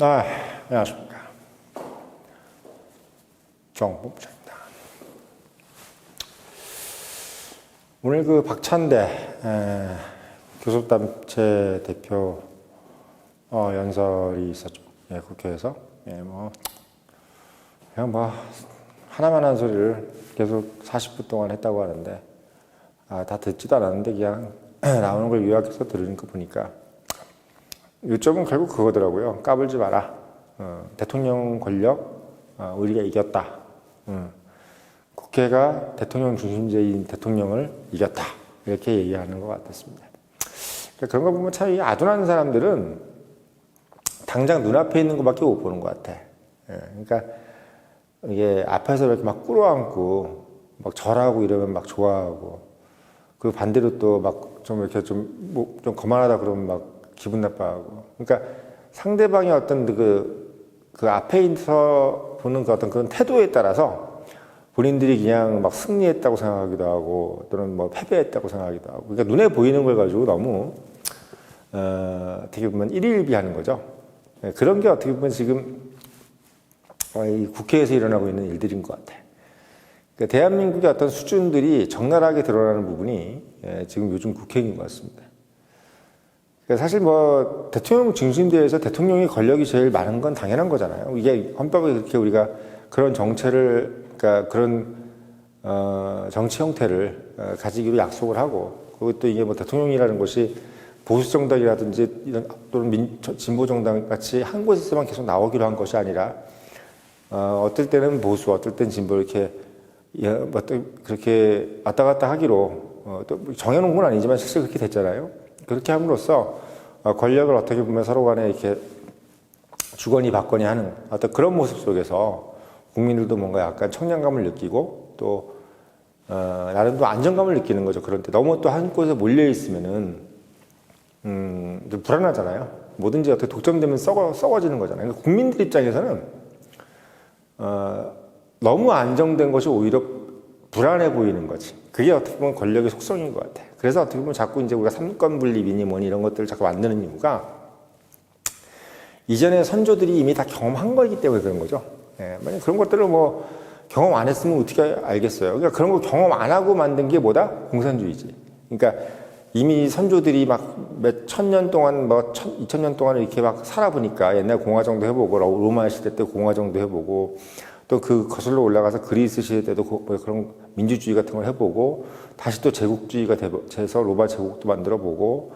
아, 안녕하십니까. 정법자입니다. 오늘 그 박찬대 에, 교섭단체 대표 어, 연설이 있었죠. 예, 국회에서. 예, 뭐, 그냥 뭐, 하나만 한 소리를 계속 40분 동안 했다고 하는데, 아, 다 듣지도 않았는데, 그냥 나오는 걸 요약해서 들으니까 보니까, 요점은 결국 그거더라고요. 까불지 마라. 어, 대통령 권력 어, 우리가 이겼다. 음. 국회가 대통령 중심제인 대통령을 이겼다. 이렇게 얘기하는 것 같았습니다. 그러니까 그런 거 보면 참이 아둔한 사람들은 당장 눈앞에 있는 것밖에 못 보는 것 같아. 예, 그러니까 이게 앞에서 이렇게 막 끌어안고 막 절하고 이러면 막 좋아하고 그 반대로 또 막 좀 이렇게 좀, 뭐, 좀 거만하다 그러면 막 기분 나빠하고. 그러니까 상대방의 어떤 그, 그 앞에 있어 보는 그 어떤 그런 태도에 따라서 본인들이 그냥 막 승리했다고 생각하기도 하고 또는 뭐 패배했다고 생각하기도 하고. 그러니까 눈에 보이는 걸 가지고 너무, 어, 어떻게 보면 일일비 하는 거죠. 네, 그런 게 어떻게 보면 지금 어, 이 국회에서 일어나고 있는 일들인 것 같아. 그러니까 대한민국의 어떤 수준들이 적나라하게 드러나는 부분이 예, 지금 요즘 국회인 것 같습니다. 그러니까 사실 뭐 대통령 중심대에서 대통령의 권력이 제일 많은 건 당연한 거잖아요. 이게 헌법에 그렇게 우리가 그런 정체를 그러니까 그런 어, 정치 형태를 어, 가지기로 약속을 하고 또 이게 뭐 대통령이라는 것이 보수 정당이라든지 이런 또는 민, 진보 정당 같이 한 곳에서만 계속 나오기로 한 것이 아니라 어, 어떨 때는 보수, 어떨 땐 진보 이렇게 예, 뭐또 그렇게 왔다 갔다 하기로 어, 또 정해놓은 건 아니지만 실제 그렇게 됐잖아요. 그렇게 함으로써 어, 권력을 어떻게 보면 서로 간에 이렇게 주거니 받거니 하는 어떤 그런 모습 속에서 국민들도 뭔가 약간 청량감을 느끼고 또 어, 나름 또 안정감을 느끼는 거죠. 그런데 너무 또 한 곳에 몰려 있으면은 음, 좀 불안하잖아요. 뭐든지 어떻게 독점되면 썩어, 썩어지는 거잖아요. 그러니까 국민들 입장에서는 어, 너무 안정된 것이 오히려 불안해 보이는 거지. 그게 어떻게 보면 권력의 속성인 것 같아. 그래서 어떻게 보면 자꾸 이제 우리가 삼권 분립이니 뭐니 이런 것들을 자꾸 만드는 이유가 이전에 선조들이 이미 다 경험한 거이기 때문에 그런 거죠. 예, 만약 그런 것들을 뭐 경험 안 했으면 어떻게 알겠어요. 그러니까 그런 거 경험 안 하고 만든 게 뭐다? 공산주의지. 그러니까 이미 선조들이 막 몇 천 년 동안 뭐 천, 이천 년 동안 이렇게 막 살아보니까 옛날 공화정도 해보고 로마 시대 때 공화정도 해보고 또 그 거슬러 올라가서 그리스 시대 때도 그- 뭐 그런 민주주의 같은 걸 해보고 다시 또 제국주의가 돼- 돼서 로마 제국도 만들어 보고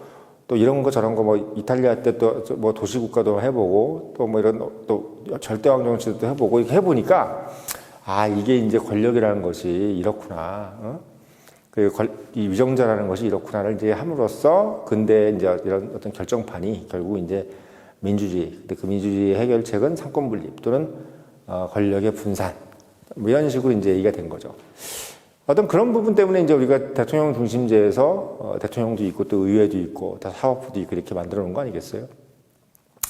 또 이런 거 저런 거 뭐 이탈리아 때 또 뭐 도시국가도 해보고 또 뭐 이런 또 절대왕 정치도 해보고 이렇게 해보니까 아 이게 이제 권력이라는 것이 이렇구나. 어? 그 권- 이 위정자라는 것이 이렇구나를 이제 함으로써 근대 이제 이런 어떤 결정판이 결국 이제 민주주의. 근데 그 민주주의 해결책은 상권 분립 또는 어, 권력의 분산. 뭐 이런 식으로 이제 얘기가 된 거죠. 어떤 그런 부분 때문에 이제 우리가 대통령 중심제에서 어, 대통령도 있고 또 의회도 있고 다 사법부도 있고 이렇게 만들어 놓은 거 아니겠어요?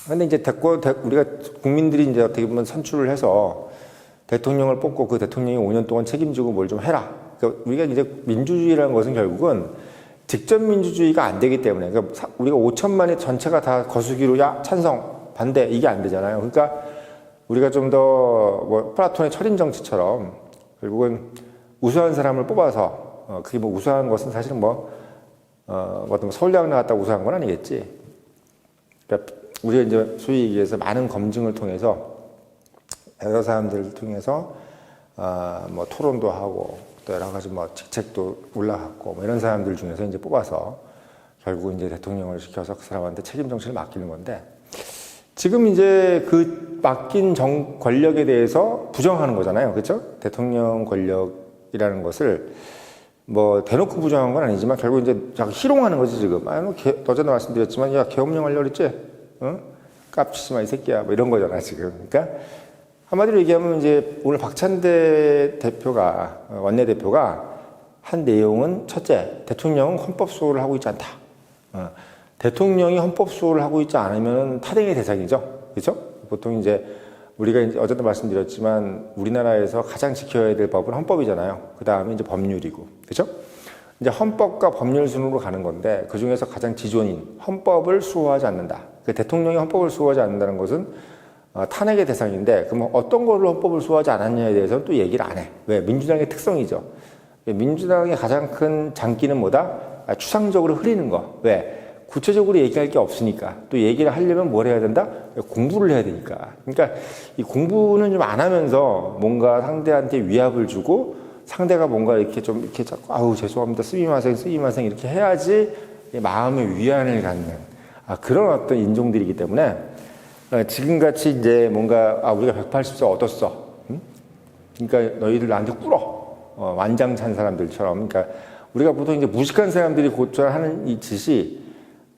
근데 이제 대권, 대- 우리가 국민들이 이제 어떻게 보면 선출을 해서 대통령을 뽑고 그 대통령이 5년 동안 책임지고 뭘 좀 해라. 그러니까 우리가 이제 민주주의라는 것은 결국은 직접 민주주의가 안 되기 때문에 그러니까 사- 우리가 5천만의 전체가 다 거수기로 야 찬성 반대 이게 안 되잖아요. 그러니까 우리가 좀 더 뭐 플라톤의 철인 정치처럼 결국은 우수한 사람을 뽑아서 어, 그게 뭐 우수한 것은 사실은 뭐 어, 뭐 어떤 서울대학 나갔다 우수한 건 아니겠지. 그러니까 우리가 이제 소위 얘기해서 많은 검증을 통해서 여러 사람들을 통해서 어, 뭐 토론도 하고 또 여러 가지 뭐 직책도 올라갔고 뭐 이런 사람들 중에서 이제 뽑아서 결국 이제 대통령을 시켜서 그 사람한테 책임 정치를 맡기는 건데 지금 이제 그 맡긴 정 권력에 대해서 부정하는 거잖아요, 그렇죠? 대통령 권력이라는 것을 뭐 대놓고 부정한 건 아니지만 결국 이제 자꾸 희롱하는 거지 지금. 아, 너 개, 어제도 말씀드렸지만 야 계엄령 하려고 그랬지? 응? 깝치지 마 이 새끼야. 뭐 이런 거잖아 지금. 그러니까 한마디로 얘기하면 이제 오늘 박찬대 대표가 어, 원내 대표가 한 내용은 첫째 대통령은 헌법 수호를 하고 있지 않다. 어, 대통령이 헌법 수호를 하고 있지 않으면 타등의 대상이죠. 그렇죠? 보통 이제 우리가 이제 어제도 말씀드렸지만 우리나라에서 가장 지켜야 될 법은 헌법이잖아요. 그 다음에 이제 법률이고, 그렇죠? 이제 헌법과 법률 순으로 가는 건데 그 중에서 가장 지존인 헌법을 수호하지 않는다. 그 대통령이 헌법을 수호하지 않는다는 것은 어, 탄핵의 대상인데 그럼 어떤 거를 헌법을 소화하지 않았냐에 대해서는 또 얘기를 안 해. 왜? 민주당의 특성이죠. 민주당의 가장 큰 장기는 뭐다? 아, 추상적으로 흐리는 거. 왜? 구체적으로 얘기할 게 없으니까. 또 얘기를 하려면 뭘 해야 된다? 공부를 해야 되니까. 그러니까 이 공부는 좀 안 하면서 뭔가 상대한테 위압을 주고 상대가 뭔가 이렇게 좀 이렇게 자꾸 아우 죄송합니다 쓰이마생 쓰이마생 이렇게 해야지 마음의 위안을 갖는 아, 그런 어떤 인종들이기 때문에 어, 지금같이 이제 뭔가 아 우리가 180석 얻었어 응? 그러니까 너희들 나한테 꿇어 어, 완장찬 사람들처럼 그러니까 우리가 보통 이제 무식한 사람들이 고쳐 하는 이 짓이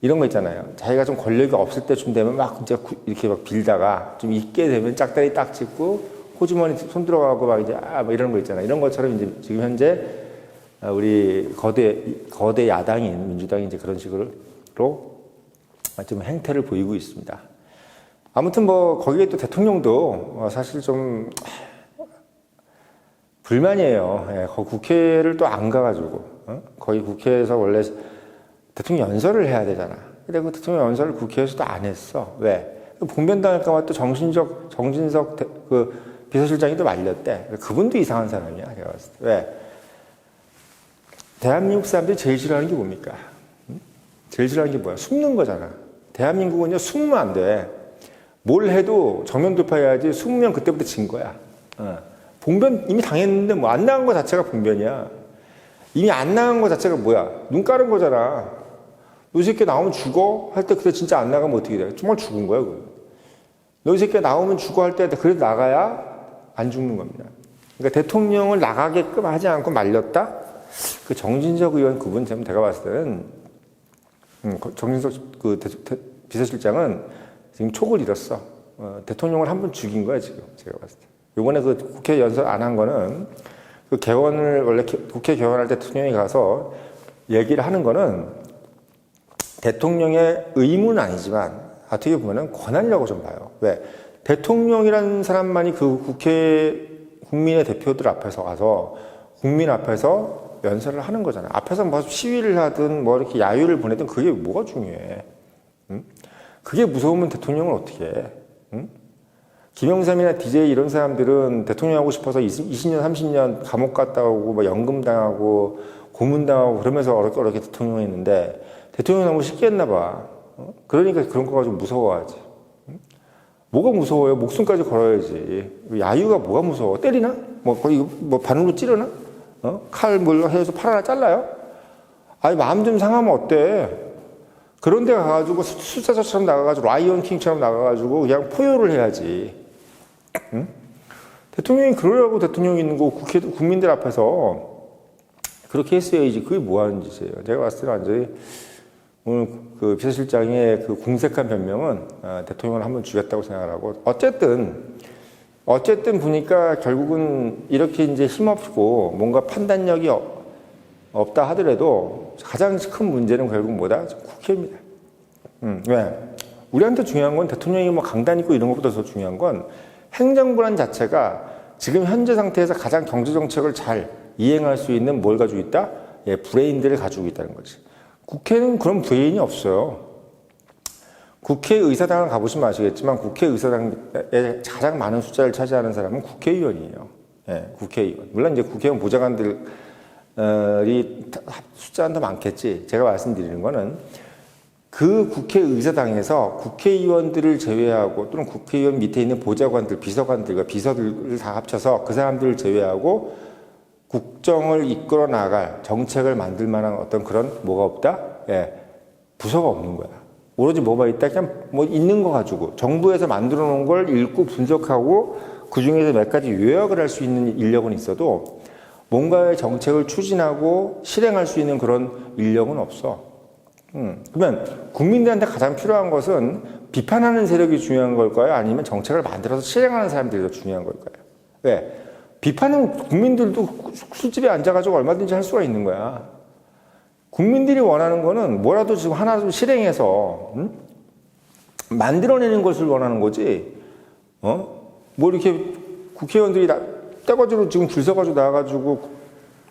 이런 거 있잖아요. 자기가 좀 권력이 없을 때쯤 되면 막 이제 구- 이렇게 막 빌다가 좀 있게 되면 짝다리 딱 짚고 호주머니 손 들어가고 막 이제 아, 뭐 이런 거 있잖아요. 이런 것처럼 이제 지금 현재 아, 우리 거대 거대 야당인 민주당이 이제 그런 식으로 좀 행태를 보이고 있습니다. 아무튼 뭐 거기에 또 대통령도 어, 사실 좀 불만이에요. 예, 거- 국회를 또 안 가가지고 어? 거의 국회에서 원래 대통령 연설을 해야 되잖아. 근데 그 대통령 연설을 국회에서도 안 했어. 왜? 봉변당할까봐 또 정신적 정진석 대- 그 비서실장이 또 말렸대. 그분도 이상한 사람이야. 제가 봤을 때. 왜? 대한민국 사람들이 제일 싫어하는 게 뭡니까? 응? 제일 싫어하는 게 뭐야? 숨는 거잖아. 대한민국은요 숨으면 안 돼. 뭘 해도 정면 돌파해야지 숨으면 그때부터 진 거야. 어. 봉변 이미 당했는데 뭐 안 나간 거 자체가 봉변이야. 이미 안 나간 거 자체가 뭐야? 눈 까는 거잖아. 너이 새끼 나오면 죽어? 할 때 그때 진짜 안 나가면 어떻게 돼? 정말 죽은 거야, 그거. 너이 새끼 나오면 죽어 할 때 그래도 나가야 안 죽는 겁니다. 그러니까 대통령을 나가게끔 하지 않고 말렸다? 그 정진석 의원 그분 참 제가 봤을 때는 음, 거- 정진석 그 대- 대- 비서실장은 지금 촉을 잃었어. 어, 대통령을 한 번 죽인 거야 지금 제가 봤을 때. 이번에 그 국회 연설 안 한 거는 그 개원을 원래 개- 국회 개원할 때 대통령이 가서 얘기를 하는 거는 대통령의 의무는 아니지만 어떻게 보면은 권하려고 좀 봐요. 왜? 대통령이라는 사람만이 그 국회 국민의 대표들 앞에서 가서 국민 앞에서 연설을 하는 거잖아요. 앞에서 뭐 시위를 하든 뭐 이렇게 야유를 보내든 그게 뭐가 중요해? 응? 그게 무서우면 대통령을 어떻게 해? 응? 김영삼이나 DJ 이런 사람들은 대통령 하고 싶어서 20 년, 30년 감옥 갔다 오고 뭐 연금 당하고 고문 당하고 그러면서 어렵게 어렵게 대통령 했는데 대통령 너무 쉽게 했나 봐. 어? 그러니까 그런 거 가지고 무서워하지. 응? 뭐가 무서워요? 목숨까지 걸어야지. 야유가 뭐가 무서워? 때리나? 뭐 거의 뭐 바늘로 찌르나? 어? 칼 뭘 해서 팔 하나 잘라요? 아니 마음 좀 상하면 어때? 그런 데 가가지고 수- 숫자처럼 나가가지고 라이언 킹처럼 나가가지고 그냥 포효를 해야지. 응? 대통령이 그러려고 대통령이 있는 거 국회 국민들 앞에서 그렇게 했어야지. 그게 뭐 하는 짓이에요. 제가 봤을 때는 완전히 오늘 그 비서실장의 그 궁색한 변명은 아, 대통령을 한번 죽였다고 생각하고 어쨌든 어쨌든 보니까 결국은 이렇게 이제 힘없고 뭔가 판단력이 없- 없다 하더라도 가장 큰 문제는 결국 뭐다? 국회입니다. 음, 왜? 우리한테 중요한 건 대통령이 뭐 강단 있고 이런 것보다 더 중요한 건 행정부란 자체가 지금 현재 상태에서 가장 경제 정책을 잘 이행할 수 있는 뭘 가지고 있다? 예, 브레인들을 가지고 있다는 거지. 국회는 그런 브레인이 없어요. 국회의사당을 가보시면 아시겠지만 국회의사당에 가장 많은 숫자를 차지하는 사람은 국회의원이에요. 예, 국회의원. 물론 이제 국회의원 보좌관들이 숫자는 더 많겠지. 제가 말씀드리는 거는 그 국회의사당에서 국회의원들을 제외하고 또는 국회의원 밑에 있는 보좌관들, 비서관들과 비서들을 다 합쳐서 그 사람들을 제외하고 국정을 이끌어 나갈 정책을 만들 만한 어떤 그런 뭐가 없다? 예, 부서가 없는 거야. 오로지 뭐가 있다? 그냥 뭐 있는 거 가지고 정부에서 만들어 놓은 걸 읽고 분석하고 그 중에서 몇 가지 요약을 할 수 있는 인력은 있어도 뭔가의 정책을 추진하고 실행할 수 있는 그런 인력은 없어. 음, 그러면 국민들한테 가장 필요한 것은 비판하는 세력이 중요한 걸까요? 아니면 정책을 만들어서 실행하는 사람들이 더 중요한 걸까요? 왜? 비판은 국민들도 술집에 앉아가지고 얼마든지 할 수가 있는 거야. 국민들이 원하는 거는 뭐라도 지금 하나 좀 실행해서 음? 만들어내는 것을 원하는 거지. 어? 뭐 이렇게 국회의원들이 나, 떼거지로 지금 줄 서가지고 나와가지고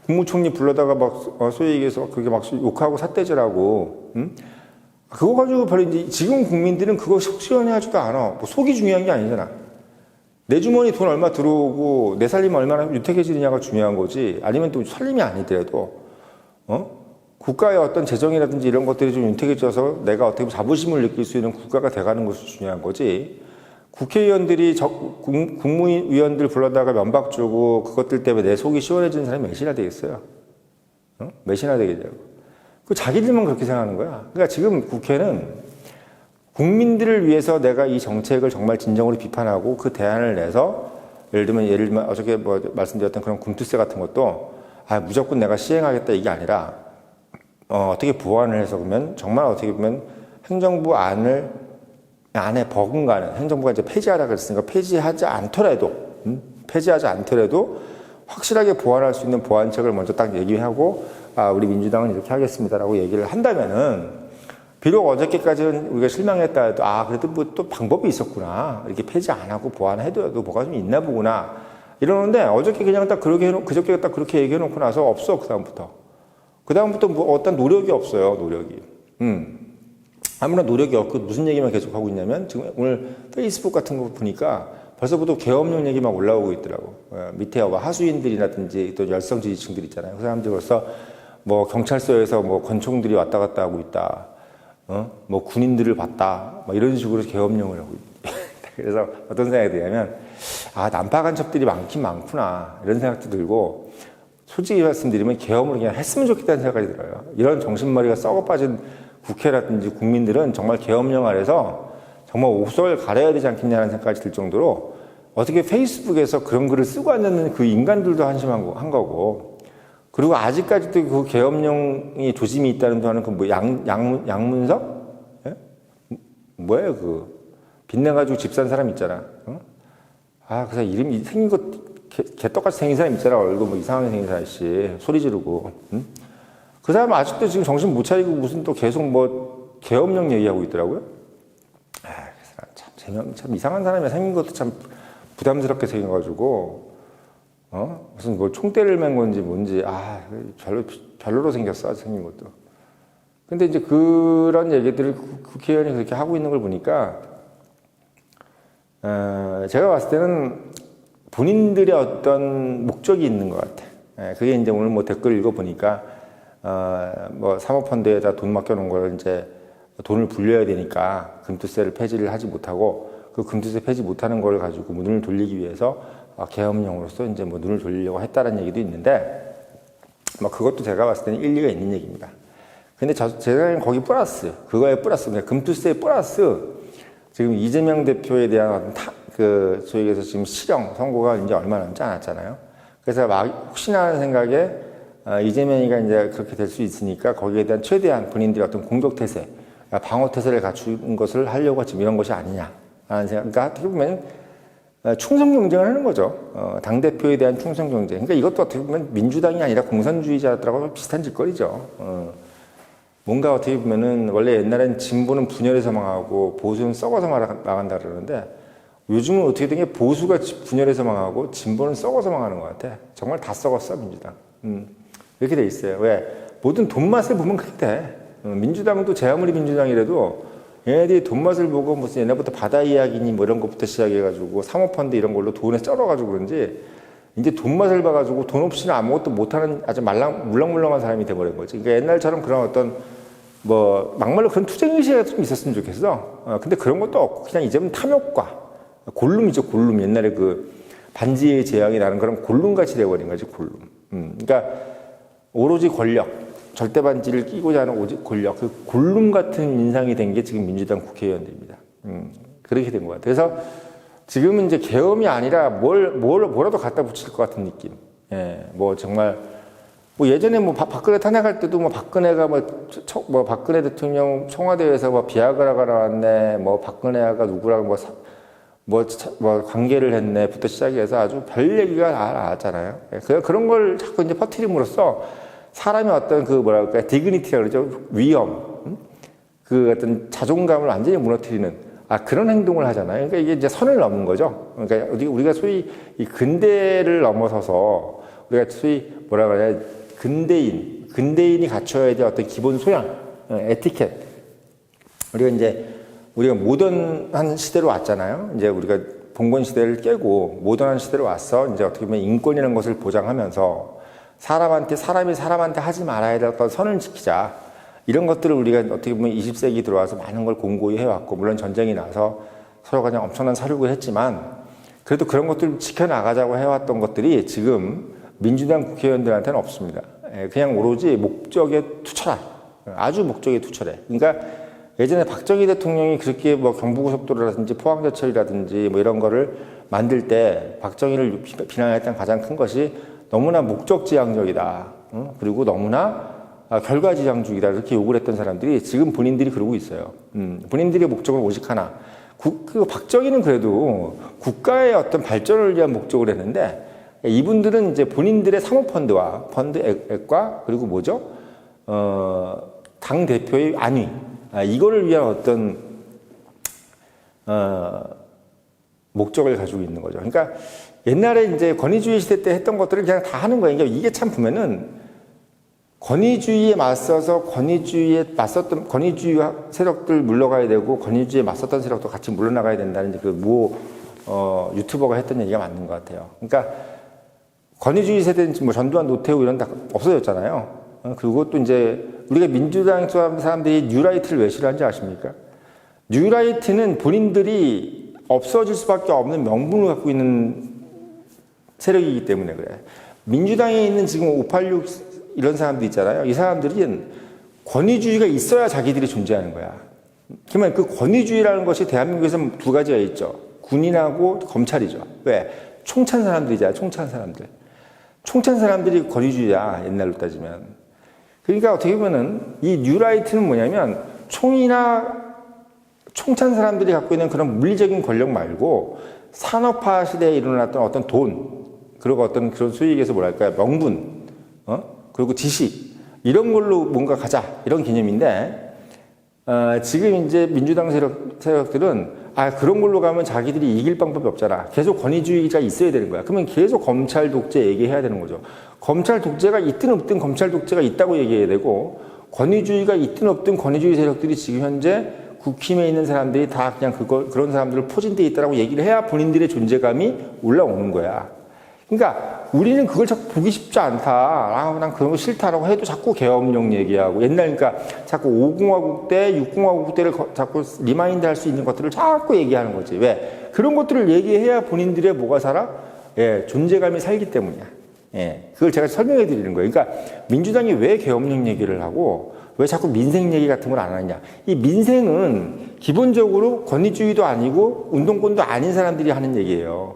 국무총리 불러다가 막 어, 소위 얘기해서 그게 막 욕하고 삿대질하고 음? 그거 가지고 별로 이제 지금 국민들은 그거 속 시원해하지도 않아. 뭐 속이 중요한 게 아니잖아. 내 주머니 돈 얼마 들어오고 내 살림 얼마나 유택해지느냐가 중요한 거지. 아니면 또 살림이 아니더라도 어? 국가의 어떤 재정이라든지 이런 것들이 좀 윤택해져서 내가 어떻게 보면 자부심을 느낄 수 있는 국가가 돼가는 것이 중요한 거지. 국회의원들이 저, 국, 국무위원들 불러다가 면박 주고 그것들 때문에 내 속이 시원해지는 사람이 몇이나 되겠어요? 어? 몇이나 되겠냐고. 그 자기들만 그렇게 생각하는 거야. 그러니까 지금 국회는 국민들을 위해서 내가 이 정책을 정말 진정으로 비판하고 그 대안을 내서 예를 들면 예를 들면 어저께 뭐 말씀드렸던 그런 금투세 같은 것도 아 무조건 내가 시행하겠다 이게 아니라 어, 어떻게 보완을 해서 그러면 정말 어떻게 보면 행정부 안을 안에 버금가는 행정부가 이제 폐지하라 그랬으니까 폐지하지 않더라도 음? 폐지하지 않더라도 확실하게 보완할 수 있는 보완책을 먼저 딱 얘기하고 아 우리 민주당은 이렇게 하겠습니다라고 얘기를 한다면은 비록 어저께까지는 우리가 실망했다 해도 아 그래도 뭐 또 방법이 있었구나. 이렇게 폐지 안 하고 보완해도 뭐가 좀 있나 보구나. 이러는데 어저께 그냥 딱 그렇게 해놓 그저께 딱 그렇게 얘기해 놓고 나서 없어 그 다음부터. 그 다음부터 뭐 어떤 노력이 없어요 노력이. 음. 아무나 노력이 없고 무슨 얘기만 계속 하고 있냐면 지금 오늘 페이스북 같은 거 보니까 벌써부터 계엄령 얘기 막 올라오고 있더라고. 어, 밑에 뭐 하수인들이라든지 또 열성 지지층들 있잖아요. 그 사람들 벌써 뭐 경찰서에서 뭐 권총들이 왔다 갔다 하고 있다 어? 뭐 군인들을 봤다. 뭐 이런 식으로 계엄령을 하고 있다. 그래서 어떤 생각이 드냐면, 아, 난파 간첩들이 많긴 많구나. 이런 생각도 들고, 솔직히 말씀드리면 계엄을 그냥 했으면 좋겠다는 생각이 들어요. 이런 정신머리가 썩어 빠진 국회라든지 국민들은 정말 계엄령 아래서 정말 옷을 가려야 되지 않겠냐는 생각이 들 정도로 어떻게 페이스북에서 그런 글을 쓰고 앉는 그 인간들도 한심한 거, 한 거고, 그리고 아직까지도 그 계엄령이 조짐이 있다는 동안은 그뭐 양, 양, 양문석? 예? 뭐예요, 그. 빚내가지고 집 산 사람 있잖아. 어? 아, 그 사람 이름, 생긴 거 개, 개떡같이 생긴 사람 있잖아. 얼굴 뭐 이상하게 생긴 사람 씨. 소리 지르고. 응? 그 사람 아직도 지금 정신 못 차리고 무슨 또 계속 뭐 계엄령 얘기하고 있더라고요. 아, 그 사람 참, 참 이상한 사람이 생긴 것도 참 부담스럽게 생겨가지고. 어? 무슨 뭐 총대를 맨 건지 뭔지, 아, 별로, 별로로 생겼어, 생긴 것도. 근데 이제 그런 얘기들을 국- 국회의원이 그렇게 하고 있는 걸 보니까, 어, 제가 봤을 때는 본인들의 어떤 목적이 있는 것 같아. 예, 그게 이제 오늘 뭐 댓글 읽어보니까, 어, 뭐 사모펀드에다 돈 맡겨놓은 걸 이제 돈을 불려야 되니까 금투세를 폐지를 하지 못하고 그 금투세 폐지 못하는 걸 가지고 문을 돌리기 위해서 어, 계엄령으로서 이제 뭐 눈을 돌리려고 했다는 얘기도 있는데 뭐 그것도 제가 봤을 때는 일리가 있는 얘기입니다. 근데 저, 제 생각엔 거기 플러스, 그거에 플러스, 그러니까 금투세 플러스 지금 이재명 대표에 대한 타, 그 얘기해서 지금 실형 선고가 이제 얼마 남지 않았잖아요. 그래서 막 혹시나 하는 생각에 어, 이재명이가 이제 그렇게 될 수 있으니까 거기에 대한 최대한 본인들의 어떤 공격 태세, 방어 태세를 갖춘 것을 하려고 지금 이런 것이 아니냐라는 생각. 그러니까 어떻게 보면 어, 충성 경쟁을 하는 거죠. 어, 당 대표에 대한 충성 경쟁. 그러니까 이것도 어떻게 보면 민주당이 아니라 공산주의자들하고 비슷한 짓거리죠. 어, 뭔가 어떻게 보면은 원래 옛날엔 진보는 분열해서 망하고 보수는 썩어서 망한다 그러는데 요즘은 어떻게 된 게 보수가 지- 분열해서 망하고 진보는 썩어서 망하는 것 같아. 정말 다 썩었어 민주당. 음, 이렇게 돼 있어요. 왜? 모든 돈 맛을 보면 그렇게 돼. 어, 민주당도 제 아무리 민주당이라도 얘네들이 돈 맛을 보고 무슨 옛날부터 바다 이야기니 뭐 이런 것부터 시작해가지고 사모펀드 이런 걸로 돈에 쩔어가지고 그런지 이제 돈 맛을 봐가지고 돈 없이는 아무것도 못하는 아주 말랑 물렁물렁한 사람이 돼버린 거지. 그러니까 옛날처럼 그런 어떤 뭐 막말로 그런 투쟁 의식이 좀 있었으면 좋겠어. 어, 근데 그런 것도 없고 그냥 이제는 탐욕과 골룸이죠 골룸. 옛날에 그 반지의 제왕이 나는 그런 골룸 같이 돼버린 거지 골룸. 음, 그러니까 오로지 권력, 절대 반지를 끼고자 하는 오직 권력, 그 골룸 같은 인상이 된 게 지금 민주당 국회의원들입니다. 음, 그렇게 된 것 같아요. 그래서 지금은 이제 계엄이 아니라 뭘, 뭘, 뭐라도 갖다 붙일 것 같은 느낌. 예, 뭐 정말, 뭐 예전에 뭐 박- 박근혜 탄핵할 때도 뭐 박근혜가 뭐, 초- 뭐 박근혜 대통령 청와대에서 뭐 비아그라가 나왔네, 뭐 박근혜가 누구랑 뭐, 사- 뭐, 차- 뭐 관계를 했네부터 시작해서 아주 별 얘기가 다 나왔잖아요. 예, 그- 그런 걸 자꾸 이제 퍼뜨림으로써 사람의 어떤 그 뭐랄까, 디그니티라 그러죠. 위험. 음? 그 어떤 자존감을 완전히 무너뜨리는 아 그런 행동을 하잖아요. 그러니까 이게 이제 선을 넘은 거죠. 그러니까 우리- 우리가 소위 이 근대를 넘어서서 우리가 소위 뭐라 그래야 근대인 근대인이 갖춰야 될 어떤 기본 소양, 어, 에티켓 우리가 이제 우리가 모던한 시대로 왔잖아요. 이제 우리가 봉건 시대를 깨고 모던한 시대로 왔어. 이제 어떻게 보면 인권이라는 것을 보장하면서 사람한테 사람이 사람한테 하지 말아야 될 어떤 선을 지키자. 이런 것들을 우리가 어떻게 보면 20세기 들어와서 많은 걸 공고히 해왔고 물론 전쟁이 나서 서로 그냥 엄청난 사륙을 했지만 그래도 그런 것들을 지켜나가자고 해왔던 것들이 지금 민주당 국회의원들한테는 없습니다. 예, 그냥 오로지 목적에 투철한 아주 목적에 투철해. 그러니까 예전에 박정희 대통령이 그렇게 뭐 경부고속도로라든지 포항제철이라든지 뭐 이런 거를 만들 때 박정희를 비- 비난했던 가장 큰 것이 너무나 목적지향적이다. 응? 그리고 너무나 아, 결과지향주의다. 이렇게 욕을 했던 사람들이 지금 본인들이 그러고 있어요. 음, 본인들의 목적은 오직 하나. 국, 그 박정희는 그래도 국가의 어떤 발전을 위한 목적을 했는데 이분들은 이제 본인들의 사모펀드와 펀드 액과 그리고 뭐죠? 어, 당 대표의 안위 아, 이거를 위한 어떤 어, 목적을 가지고 있는 거죠. 그러니까 옛날에 이제 권위주의 시대 때 했던 것들을 그냥 다 하는 거예요. 이게 참 보면은 권위주의에 맞서서 권위주의에 맞섰던 권위주의 세력들 물러가야 되고 권위주의에 맞섰던 세력도 같이 물러나가야 된다는 그모 어, 유튜버가 했던 얘기가 맞는 것 같아요. 그러니까 권위주의 세대는 뭐 전두환, 노태우 이런 다 없어졌잖아요. 어, 그리고 또 이제 우리가 민주당 사람들이 뉴라이트를 왜 싫어하는지 아십니까? 뉴라이트는 본인들이 없어질 수밖에 없는 명분을 갖고 있는 세력이기 때문에 그래. 민주당에 있는 지금 586 이런 사람들 있잖아요. 이 사람들은 권위주의가 있어야 자기들이 존재하는 거야. 그러면 그 권위주의라는 것이 대한민국에서 두 가지가 있죠. 군인하고 검찰이죠. 왜? 총찬 사람들이잖아. 총찬 사람들. 총찬 사람들이 권위주의야. 옛날로 따지면. 그러니까 어떻게 보면은 이 뉴라이트는 뭐냐면 총이나 총찬 사람들이 갖고 있는 그런 물리적인 권력 말고 산업화 시대에 일어났던 어떤 돈 그리고 어떤 그런 수익에서 뭐랄까요? 명분 어? 그리고 지식 이런 걸로 뭔가 가자. 이런 개념인데 어, 지금 이제 민주당 세력, 세력 들은 아 그런 걸로 가면 자기들이 이길 방법이 없잖아. 계속 권위주의가 있어야 되는 거야. 그러면 계속 검찰 독재 얘기해야 되는 거죠. 검찰 독재가 있든 없든 검찰 독재가 있다고 얘기해야 되고 권위주의가 있든 없든 권위주의 세력들이 지금 현재 국힘에 있는 사람들이 다 그냥 그거 그런 사람들을 포진돼 있다라고 얘기를 해야 본인들의 존재감이 올라오는 거야. 그러니까 우리는 그걸 자꾸 보기 쉽지 않다. 아, 난 그런 거 싫다라고 해도 자꾸 계엄령 얘기하고 옛날 그러니까 자꾸 5공화국 때, 6공화국 때를 거- 자꾸 리마인드 할 수 있는 것들을 자꾸 얘기하는 거지. 왜? 그런 것들을 얘기해야 본인들의 뭐가 살아? 예, 존재감이 살기 때문이야. 예, 그걸 제가 설명해 드리는 거예요. 그러니까 민주당이 왜 계엄령 얘기를 하고 왜 자꾸 민생 얘기 같은 걸 안 하느냐. 이 민생은 기본적으로 권위주의도 아니고 운동권도 아닌 사람들이 하는 얘기예요.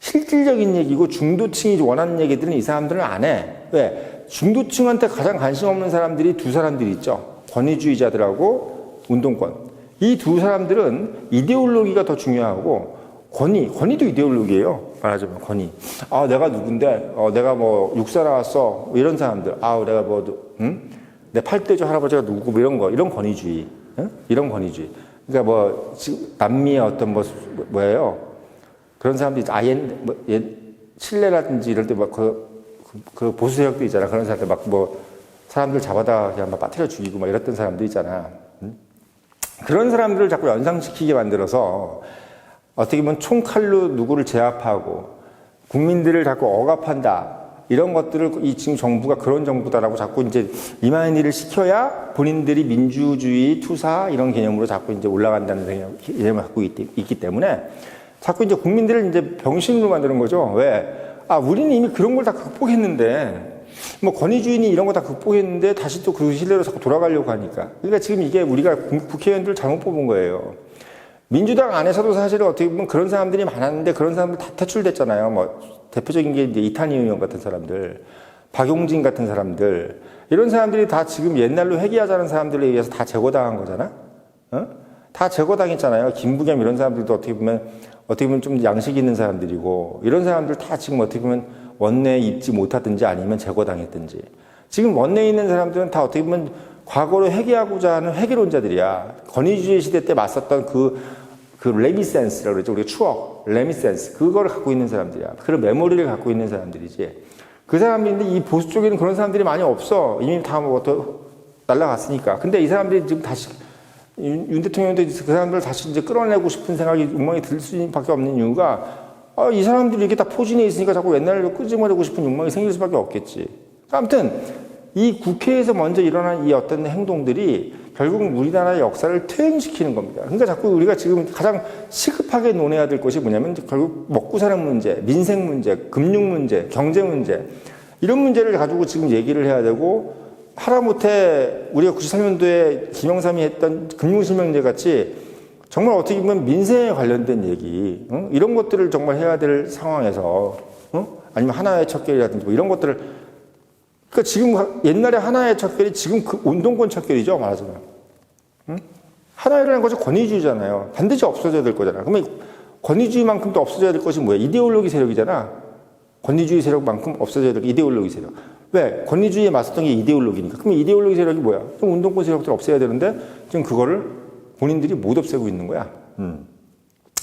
실질적인 얘기고 중도층이 원하는 얘기들은 이 사람들은 안 해. 왜? 중도층한테 가장 관심 없는 사람들이 두 사람들이 있죠. 권위주의자들하고 운동권. 이 두 사람들은 이데올로기가 더 중요하고 권위, 권위도 이데올로기예요. 말하자면 권위. 아, 내가 누군데? 어, 내가 뭐 육사 나왔어. 이런 사람들. 아, 내가 뭐, 응? 내 팔대조 할아버지가 누구고 뭐 이런 거, 이런 권위주의. 응? 이런 권위주의. 그러니까 뭐, 지금 남미의 어떤 뭐, 뭐예요? 그런 사람들이 아예 뭐, 예, 칠레라든지 이럴 때막 그, 그, 그 보수 세력도 있잖아. 그런 사람들 막 뭐 사람들 잡아다 그냥 막 빠뜨려 죽이고 막 이랬던 사람도 있잖아. 응? 그런 사람들을 자꾸 연상시키게 만들어서 어떻게 보면 총칼로 누구를 제압하고 국민들을 자꾸 억압한다. 이런 것들을 이 지금 정부가 그런 정부다라고 자꾸 이제 이만희를 시켜야 본인들이 민주주의 투사 이런 개념으로 자꾸 이제 올라간다는 개념- 개념을 갖고 있기, 있기 때문에 자꾸 이제 국민들을 이제 병신으로 만드는 거죠. 왜? 아, 우리는 이미 그런 걸 다 극복했는데, 뭐 권위주의니 이런 거 다 극복했는데 다시 또그 신뢰로 자꾸 돌아가려고 하니까. 그러니까 지금 이게 우리가 국- 국회의원들 잘못 뽑은 거예요. 민주당 안에서도 사실은 어떻게 보면 그런 사람들이 많았는데 그런 사람들 다 퇴출됐잖아요. 뭐 대표적인 게 이제 이탄희 의원 같은 사람들, 박용진 같은 사람들 이런 사람들이 다 지금 옛날로 회귀하자는 사람들에 의해서 다 제거당한 거잖아. 어? 다 제거당했잖아요. 김부겸 이런 사람들도 어떻게 보면 어떻게 보면 좀 양식 있는 사람들이고 이런 사람들 다 지금 어떻게 보면 원내에 입지 못하든지 아니면 제거당했든지 지금 원내에 있는 사람들은 다 어떻게 보면 과거로 회귀하고자 하는 회귀론자들이야. 권위주의 시대 때 맞섰던 그, 그 레미센스라고 그러죠. 우리가 추억, 레미센스. 그거를 갖고 있는 사람들이야. 그런 메모리를 갖고 있는 사람들이지. 그 사람들인데 이 보수 쪽에는 그런 사람들이 많이 없어. 이미 다 뭐 날라갔으니까. 근데 이 사람들이 지금 다시 윤, 윤 대통령도 그 사람들 다시 이제 끌어내고 싶은 생각이 욕망이 들 수밖에 없는 이유가 아, 이 사람들이 이렇게 다 포진해 있으니까 자꾸 옛날로 끄집어내고 싶은 욕망이 생길 수밖에 없겠지. 아무튼 이 국회에서 먼저 일어난 이 어떤 행동들이 결국 우리나라의 역사를 퇴행시키는 겁니다. 그러니까 자꾸 우리가 지금 가장 시급하게 논해야 될 것이 뭐냐면 결국 먹고 사는 문제, 민생 문제, 금융 문제, 경제 문제 이런 문제를 가지고 지금 얘기를 해야 되고 하다못해 우리가 93년도에 김영삼이 했던 금융실명제 같이 정말 어떻게 보면 민생에 관련된 얘기 응? 이런 것들을 정말 해야 될 상황에서 응? 아니면 하나의 척결이라든지 뭐 이런 것들을 그러니까 지금 옛날에 하나의 척결이 지금 그 운동권 척결이죠 말하자면. 응? 하나라는 것이 권위주의잖아요. 반드시 없어져야 될 거잖아. 그러면 권위주의만큼 또 없어져야 될 것이 뭐야 이데올로기 세력이잖아. 권위주의 세력만큼 없어져야 될 이데올로기 세력 왜 권위주의에 맞섰던 게 이데올로기니까. 그럼 이데올로기 세력이 뭐야? 그럼 운동권 세력들 없애야 되는데 지금 그거를 본인들이 못 없애고 있는 거야. 음.